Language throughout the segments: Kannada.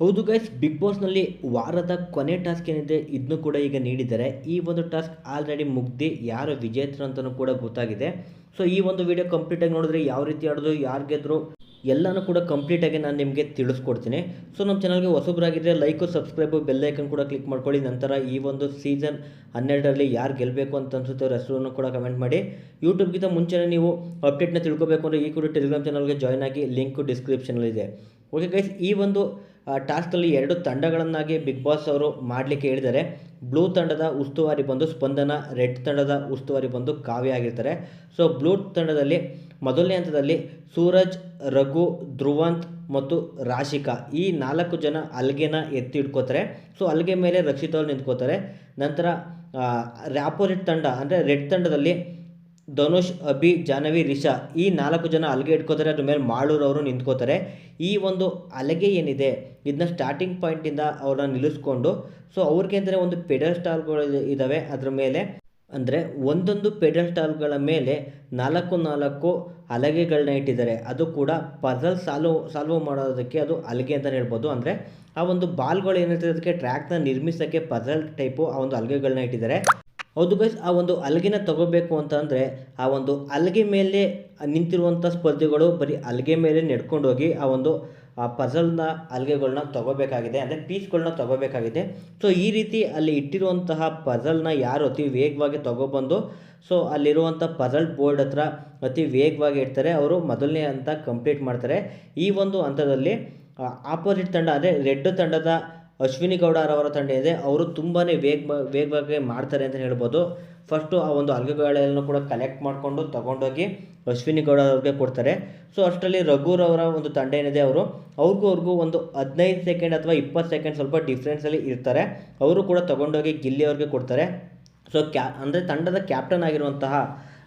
ಹೌದು ಗೈಸ್ ಬಿಗ್ ಬಾಸ್ನಲ್ಲಿ ವಾರದ ಕೊನೆ ಟಾಸ್ಕ್ ಏನಿದೆ ಇದನ್ನು ಕೂಡ ಈಗ ನೀಡಿದ್ದಾರೆ. ಈ ಒಂದು ಟಾಸ್ಕ್ ಆಲ್ರೆಡಿ ಮುಗ್ದು, ಯಾರು ವಿಜೇತರು ಅಂತಲೂ ಕೂಡ ಗೊತ್ತಾಗಿದೆ. ಸೊ ಈ ಒಂದು ವಿಡಿಯೋ ಕಂಪ್ಲೀಟಾಗಿ ನೋಡಿದ್ರೆ ಯಾವ ರೀತಿ ಆಡೋದು, ಯಾರು ಗೆದ್ರು, ಎಲ್ಲನೂ ಕೂಡ ಕಂಪ್ಲೀಟಾಗಿ ನಾನು ನಿಮಗೆ ತಿಳಿಸ್ಕೊಡ್ತೀನಿ. ಸೊ ನಮ್ಮ ಚಾನಲ್ಗೆ ಹೊಸಬ್ರಾಗಿದ್ದರೆ ಲೈಕು ಸಬ್ಸ್ಕ್ರೈಬು ಬೆಲ್ಲೈಕನ್ ಕೂಡ ಕ್ಲಿಕ್ ಮಾಡ್ಕೊಳ್ಳಿ. ನಂತರ ಈ ಒಂದು ಸೀಸನ್ ಹನ್ನೆರಡರಲ್ಲಿ ಯಾರು ಗೆಲ್ಲಬೇಕು ಅಂತ ಅನಿಸುತ್ತೆ ಅವ್ರ ಹೆಸರನ್ನು ಕೂಡ ಕಮೆಂಟ್ ಮಾಡಿ. ಯೂಟ್ಯೂಬ್ಗಿಂತ ಮುಂಚೆನೇ ನೀವು ಅಪ್ಡೇಟ್ನ ತಿಳ್ಕೊಬೇಕು ಅಂದರೆ ಈ ಕೂಡ ಟೆಲಿಗ್ರಾಮ್ ಚಾನಲ್ಗೆ ಜಾಯ್ನ್ ಆಗಿ ಲಿಂಕು ಡಿಸ್ಕ್ರಿಪ್ಷನಲ್ಲಿದೆ ಓಕೆ ಗೈಸ್ ಈ ಒಂದು ಟಾಸ್ಕಲ್ಲಿ ಎರಡು ತಂಡಗಳನ್ನಾಗಿ ಬಿಗ್ ಬಾಸ್ ಅವರು ಮಾಡಲಿಕ್ಕೆ ಹೇಳಿದ್ದಾರೆ. ಬ್ಲೂ ತಂಡದ ಉಸ್ತುವಾರಿ ಬಂದು ಸ್ಪಂದನ, ರೆಡ್ ತಂಡದ ಉಸ್ತುವಾರಿ ಬಂದು ಕಾವ್ಯ ಆಗಿರ್ತಾರೆ. ಸೊ, ಬ್ಲೂ ತಂಡದಲ್ಲಿ ಮೊದಲನೇ ಹಂತದಲ್ಲಿ ಸೂರಜ್, ರಘು, ಧ್ರುವಂತ್ ಮತ್ತು ರಾಶಿಕಾ ಈ ನಾಲ್ಕು ಜನ ಅಲ್ಗೆನ ಎತ್ತಿ ಇಟ್ಕೋತಾರೆ ಸೊ, ಅಲ್ಗೆ ಮೇಲೆ ರಕ್ಷಿತ್ ಅವರು ನಿಂತ್ಕೋತಾರೆ. ನಂತರ ಆಪೋಸಿಟ್ ತಂಡ ಅಂದರೆ ರೆಡ್ ತಂಡದಲ್ಲಿ ಧನುಷ್, ಅಭಿ ಜಾನವಿ ರಿಷಾ ಈ ನಾಲ್ಕು ಜನ ಅಲ್ಗೆ ಇಟ್ಕೋತಾರೆ, ಅದ್ರ ಮೇಲೆ ಮಾಳೂರವರು ನಿಂತ್ಕೋತಾರೆ. ಈ ಒಂದು ಅಲಗೆ ಏನಿದೆ ಇದನ್ನ ಸ್ಟಾರ್ಟಿಂಗ್ ಪಾಯಿಂಟಿಂದ ಅವ್ರನ್ನ ನಿಲ್ಲಿಸ್ಕೊಂಡು ಸೊ ಅವ್ರಿಗೆ ಅಂದರೆ ಒಂದು ಪೆಡಲ್ ಸ್ಟಾಲ್ಗಳು ಇದ್ದಾವೆ ಅದ್ರ ಮೇಲೆ ಅಂದರೆ ಒಂದೊಂದು ಪೆಡಲ್ ಸ್ಟಾಲ್ಗಳ ಮೇಲೆ ನಾಲ್ಕು ನಾಲ್ಕು ಹಲಗೆಗಳನ್ನ ಇಟ್ಟಿದ್ದಾರೆ. ಅದು ಕೂಡ ಪಜಲ್ ಸಾಲ್ವ್ ಸಾಲ್ವ್ ಮಾಡೋದಕ್ಕೆ ಅದು ಹಲಗೆ ಅಂತಲೇ ಹೇಳ್ಬೋದು. ಅಂದರೆ ಆ ಒಂದು ಬಾಲ್ಗಳು ಏನಿರ್ತದೆ ಅದಕ್ಕೆ ಟ್ರ್ಯಾಕ್ನ ನಿರ್ಮಿಸೋಕ್ಕೆ ಪಜಲ್ ಟೈಪು ಆ ಒಂದು ಹಲಗೆಗಳನ್ನ ಇಟ್ಟಿದ್ದಾರೆ. ಹೌದು ಗೈಸ್ ಆ ಒಂದು ಅಲ್ಗೆನ ತಗೋಬೇಕು ಅಂತಂದರೆ ಆ ಒಂದು ಅಲ್ಗೆ ಮೇಲೆ ನಿಂತಿರುವಂಥ ಸ್ಪರ್ಧಿಗಳು ಬರೀ ಅಲ್ಗೆ ಮೇಲೆ ನೆಡ್ಕೊಂಡು ಹೋಗಿ ಆ ಒಂದು, ಆ ಪಜಲ್ನ ಅಲ್ಗೆಗಳನ್ನ ತಗೋಬೇಕಾಗಿದೆ, ಅಂದರೆ ಪೀಸ್ಗಳನ್ನ ತಗೋಬೇಕಾಗಿದೆ. ಸೊ ಈ ರೀತಿ ಅಲ್ಲಿ ಇಟ್ಟಿರುವಂತಹ ಪಜಲ್ನ ಯಾರು ಅತಿ ವೇಗವಾಗಿ ತಗೊಬಂದು ಸೊ ಅಲ್ಲಿರುವಂಥ ಪಜಲ್ ಬೋರ್ಡ್ ಹತ್ರ ಅತಿ ವೇಗವಾಗಿ ಇಡ್ತಾರೆ, ಅವರು ಮೊದಲನೇ ಹಂತ ಕಂಪ್ಲೀಟ್ ಮಾಡ್ತಾರೆ. ಈ ಒಂದು ಹಂತದಲ್ಲಿ ಆಪೋಸಿಟ್ ತಂಡ, ಅಂದರೆ ರೆಡ್ ತಂಡದ ಅಶ್ವಿನಿ ಗೌಡರವರ ತಂಡ ಇದೆ. ಅವರು ತುಂಬಾ ವೇಗ ವೇಗವಾಗಿ ಮಾಡ್ತಾರೆ ಅಂತ ಹೇಳ್ಬೋದು. ಫಸ್ಟು ಆ ಒಂದು ಅಲ್ಗೆಗಳೆಲ್ಲನೂ ಕೂಡ ಕಲೆಕ್ಟ್ ಮಾಡಿಕೊಂಡು ತಗೊಂಡೋಗಿ ಅಶ್ವಿನಿ ಗೌಡ ಅವ್ರಿಗೆ ಕೊಡ್ತಾರೆ. ಸೊ ಅಷ್ಟರಲ್ಲಿ ರಘುರವರ ಒಂದು ತಂಡ ಏನಿದೆ ಅವರು, ಅವ್ರಿಗೂ ಅವ್ರಿಗೂ ಒಂದು ಹದಿನೈದು ಸೆಕೆಂಡ್ ಅಥವಾ ಇಪ್ಪತ್ತು ಸೆಕೆಂಡ್ ಸ್ವಲ್ಪ ಡಿಫ್ರೆನ್ಸಲ್ಲಿ ಇರ್ತಾರೆ. ಅವರು ಕೂಡ ತಗೊಂಡೋಗಿ ಗಿಲ್ಲಿ ಅವ್ರಿಗೆ ಕೊಡ್ತಾರೆ. ಸೊ ಕ್ಯಾ, ಅಂದರೆ ತಂಡದ ಕ್ಯಾಪ್ಟನ್ ಆಗಿರುವಂತಹ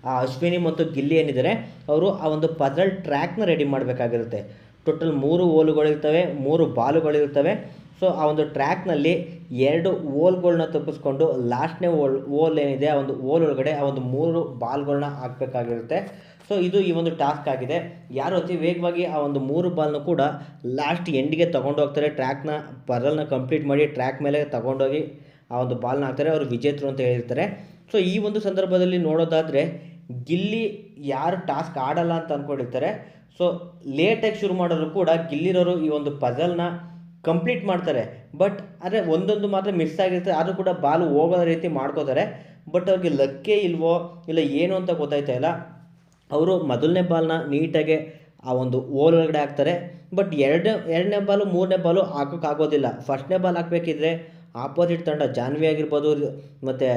ಆ ಅಶ್ವಿನಿ ಮತ್ತು ಗಿಲ್ಲಿ ಏನಿದ್ದಾರೆ, ಅವರು ಆ ಒಂದು ಪಜಲ್ ಟ್ರ್ಯಾಕ್ನ ರೆಡಿ ಮಾಡಬೇಕಾಗಿರುತ್ತೆ. ಟೋಟಲ್ ಮೂರು ಓಲುಗಳಿರ್ತವೆ ಮೂರು ಬಾಲುಗಳಿರ್ತವೆ ಸೊ ಆ ಒಂದು ಟ್ರ್ಯಾಕ್ನಲ್ಲಿ ಎರಡು ಓಲ್ಗಳನ್ನ ತಪ್ಪಿಸ್ಕೊಂಡು ಲಾಸ್ಟ್ನೇ ಓಲ್ ಓಲ್ ಏನಿದೆ, ಆ ಒಂದು ಓಲ್ ಒಳಗಡೆ ಆ ಒಂದು ಮೂರು ಬಾಲ್ಗಳನ್ನ ಹಾಕಬೇಕಾಗಿರುತ್ತೆ. ಸೊ ಇದು ಈ ಒಂದು ಟಾಸ್ಕ್ ಆಗಿದೆ. ಯಾರು ಅತಿ ವೇಗವಾಗಿ ಆ ಒಂದು ಮೂರು ಬಾಲ್ನ ಕೂಡ ಲಾಸ್ಟ್ ಎಂಡಿಗೆ ತೊಗೊಂಡು ಹೋಗ್ತಾರೆ ಟ್ರ್ಯಾಕ್ನ ಪರಲ್ನ ಕಂಪ್ಲೀಟ್ ಮಾಡಿ ಟ್ರ್ಯಾಕ್ ಮೇಲೆ ತಗೊಂಡೋಗಿ ಆ ಒಂದು ಬಾಲ್ನ ಹಾಕ್ತಾರೆ. ಅವರು ವಿಜೇತರು ಅಂತ ಹೇಳಿರ್ತಾರೆ. ಸೊ ಈ ಒಂದು ಸಂದರ್ಭದಲ್ಲಿ ನೋಡೋದಾದರೆ ಗಿಲ್ಲಿ ಯಾರು ಟಾಸ್ಕ್ ಆಡಲ್ಲ ಅಂತ ಅಂದ್ಕೊಂಡಿರ್ತಾರೆ ಸೊ ಲೇಟಾಗಿ ಶುರು ಮಾಡೋರು ಕೂಡ ಗಿಲ್ಲಿರೋರು ಈ ಒಂದು ಪಜಲ್ನ ಕಂಪ್ಲೀಟ್ ಮಾಡ್ತಾರೆ. ಬಟ್ ಆದರೆ ಒಂದೊಂದು ಮಾತ್ರ ಮಿಸ್ ಆಗಿರುತ್ತೆ. ಆದರೂ ಕೂಡ ಬಾಲು ಹೋಗೋ ರೀತಿ ಮಾಡ್ಕೋತಾರೆ. ಬಟ್ ಅವ್ರಿಗೆ ಲಕ್ಕೇ ಇಲ್ವೋ ಇಲ್ಲ ಏನು ಅಂತ ಗೊತ್ತಾಯ್ತಾ ಇಲ್ಲ. ಅವರು ಮೊದಲನೇ ಬಾಲ್ನ ನೀಟಾಗಿ ಆ ಒಂದು ಓಲ್ ಒಳಗಡೆ ಹಾಕ್ತಾರೆ. ಬಟ್ ಎರಡನೇ ಎರಡನೇ ಬಾಲು, ಮೂರನೇ ಬಾಲು ಹಾಕೋಕ್ಕಾಗೋದಿಲ್ಲ ಫಸ್ಟ್ನೇ ಬಾಲ್ ಹಾಕಬೇಕಿದ್ರೆ ಆಪೋಸಿಟ್ ತಂಡ ಜಾನ್ವಿ ಆಗಿರ್ಬೋದು, ಮತ್ತು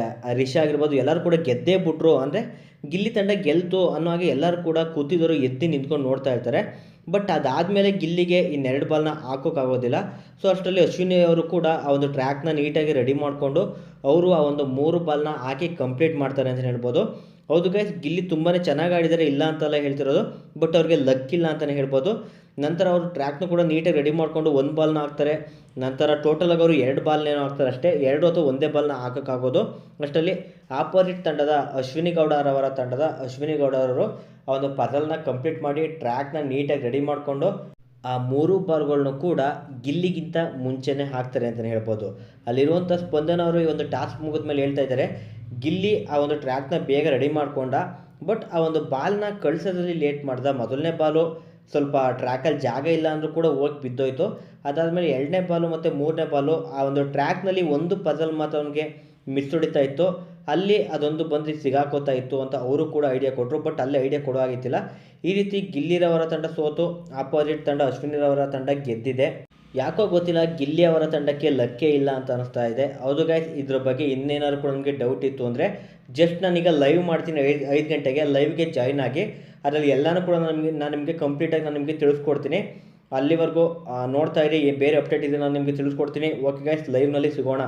ರಿಷಾ ಆಗಿರ್ಬೋದು, ಎಲ್ಲರೂ ಕೂಡ ಗೆದ್ದೇ ಬಿಟ್ರು. ಅಂದರೆ ಗಿಲ್ಲಿ ತಂಡ ಗೆಲ್ತು ಅನ್ನೋ ಹಾಗೆ ಎಲ್ಲರೂ ಕೂಡ ಕೂತಿದ್ದರು ಎತ್ತಿ ನಿಂತ್ಕೊಂಡು ನೋಡ್ತಾ ಇರ್ತಾರೆ. ಬಟ್ ಅದಾದಮೇಲೆ ಗಿಲ್ಲಿಗೆ ಇನ್ನೆರಡು ಬಾಲ್ನ ಹಾಕೋಕ್ಕಾಗೋದಿಲ್ಲ. ಸೊ ಅಷ್ಟರಲ್ಲಿ ಅಶ್ವಿನಿ ಅವರು ಕೂಡ ಆ ಒಂದು ಟ್ರ್ಯಾಕ್ನ ನೀಟಾಗಿ ರೆಡಿ ಮಾಡಿಕೊಂಡು ಅವರು ಆ ಒಂದು ಮೂರು ಬಾಲ್ನ ಹಾಕಿ ಕಂಪ್ಲೀಟ್ ಮಾಡ್ತಾರೆ ಅಂತಲೇ ಹೇಳ್ಬೋದು. ಹೌದು ಗೈಸ್ ಗಿಲ್ಲಿ ತುಂಬಾ ಚೆನ್ನಾಗಿ ಆಡಿದ್ದಾರೆ ಇಲ್ಲ ಅಂತೆಲ್ಲ ಹೇಳ್ತಿರೋದು ಬಟ್ ಅವ್ರಿಗೆ ಲಕ್ ಇಲ್ಲ ಅಂತಲೇ ಹೇಳ್ಬೋದು. ನಂತರ ಅವರು ಟ್ರ್ಯಾಕ್ನು ಕೂಡ ನೀಟಾಗಿ ರೆಡಿ ಮಾಡಿಕೊಂಡು ಒಂದು ಬಾಲ್ನ ಹಾಕ್ತಾರೆ. ನಂತರ ಟೋಟಲಾಗಿ ಅವರು ಎರಡು ಬಾಲ್ನೇನೋ ಹಾಕ್ತಾರೆ ಅಷ್ಟೇ, ಎರಡು ಅಥವಾ ಒಂದೇ ಬಾಲ್ನ ಹಾಕೋಕ್ಕಾಗೋದು. ಅಷ್ಟರಲ್ಲಿ ಆಪೋಸಿಟ್ ತಂಡದ ಅಶ್ವಿನಿ ಗೌಡರವರ ತಂಡದ ಅಶ್ವಿನಿ ಗೌಡರವರು ಆ ಒಂದು ಪದಲ್ನ ಕಂಪ್ಲೀಟ್ ಮಾಡಿ ಟ್ರ್ಯಾಕ್ನ ನೀಟಾಗಿ ರೆಡಿ ಮಾಡಿಕೊಂಡು ಆ ಮೂರು ಬಾಲ್ಗಳನ್ನು ಕೂಡ ಗಿಲ್ಲಿಗಿಂತ ಮುಂಚೆನೇ ಹಾಕ್ತಾರೆ ಅಂತಲೇ ಹೇಳ್ಬೋದು. ಅಲ್ಲಿರುವಂಥ ಸ್ಪಂದನ ಅವರು ಈ ಒಂದು ಟಾಸ್ಕ್ ಮುಗಿದ ಮೇಲೆ ಹೇಳ್ತಾ ಇದ್ದಾರೆ ಗಿಲ್ಲಿ ಆ ಒಂದು ಟ್ರ್ಯಾಕ್ನ ಬೇಗ ರೆಡಿ ಮಾಡಿಕೊಂಡ ಬಟ್ ಆ ಒಂದು ಬಾಲ್ನ ಕಳಿಸೋದ್ರಲ್ಲಿ ಲೇಟ್ ಮಾಡ್ದ. ಮೊದಲನೇ ಬಾಲು ಸ್ವಲ್ಪ ಟ್ರ್ಯಾಕಲ್ಲಿ ಜಾಗ ಇಲ್ಲ ಅಂದರೂ ಕೂಡ ಹೋಗಿ ಬಿದ್ದೋಯ್ತು. ಅದಾದಮೇಲೆ ಎರಡನೇ ಬಾಲು ಮತ್ತು ಮೂರನೇ ಬಾಲು ಆ ಒಂದು ಟ್ರ್ಯಾಕ್ನಲ್ಲಿ ಒಂದು ಪಜಲ್ ಮಾತ್ರ ಅವನಿಗೆ ಮಿಸ್ ಹೊಡಿತಾ ಇತ್ತು. ಅಲ್ಲಿ ಅದೊಂದು ಬಂದು ಸಿಗಾಕೋತಾ ಇತ್ತು ಅಂತ ಅವರು ಕೂಡ ಐಡಿಯಾ ಕೊಟ್ಟರು ಬಟ್ ಅಲ್ಲಿ ಐಡಿಯಾ ಕೊಡೋ ಆಗಿತ್ತಿಲ್ಲ ಈ ರೀತಿ ಗಿಲ್ಲಿರವರ ತಂಡ ಸೋತು. ಆಪೋಸಿಟ್ ತಂಡ ಅಶ್ವಿನಿರವರ ತಂಡ ಗೆದ್ದಿದೆ. ಯಾಕೋ ಗೊತ್ತಿಲ್ಲ, ಗಿಲ್ಲಿ ಅವರ ತಂಡಕ್ಕೆ ಲಕ್ಕೇ ಇಲ್ಲ ಅಂತ ಅನಿಸ್ತಾ ಇದೆ. ಹೌದು ಗೈಸ್ ಇದ್ರ ಬಗ್ಗೆ ಇನ್ನೇನಾದ್ರು ಕೂಡ ನನಗೆ ಡೌಟ್ ಇತ್ತು ಅಂದರೆ ಜಸ್ಟ್ ನಾನೀಗ ಲೈವ್ ಮಾಡ್ತೀನಿ ಐದು ಐದು ಗಂಟೆಗೆ ಲೈವ್ಗೆ ಜಾಯ್ನ್ ಆಗಿ, ಅದರಲ್ಲಿ ಎಲ್ಲನೂ ಕೂಡ ನಮಗೆ, ನಾನು ನಿಮಗೆ ಕಂಪ್ಲೀಟಾಗಿ ನಾನು ನಿಮಗೆ ತಿಳಿಸ್ಕೊಡ್ತೀನಿ. ಅಲ್ಲಿವರೆಗೂ ನೋಡ್ತಾ ಇರಿ ಬೇರೆ ಅಪ್ಡೇಟ್ ಇದೆ, ನಾನು ನಿಮಗೆ ತಿಳಿಸ್ಕೊಡ್ತೀನಿ. ಓಕೆ ಗೈಸ್ ಲೈವ್ನಲ್ಲಿ ಸಿಗೋಣ.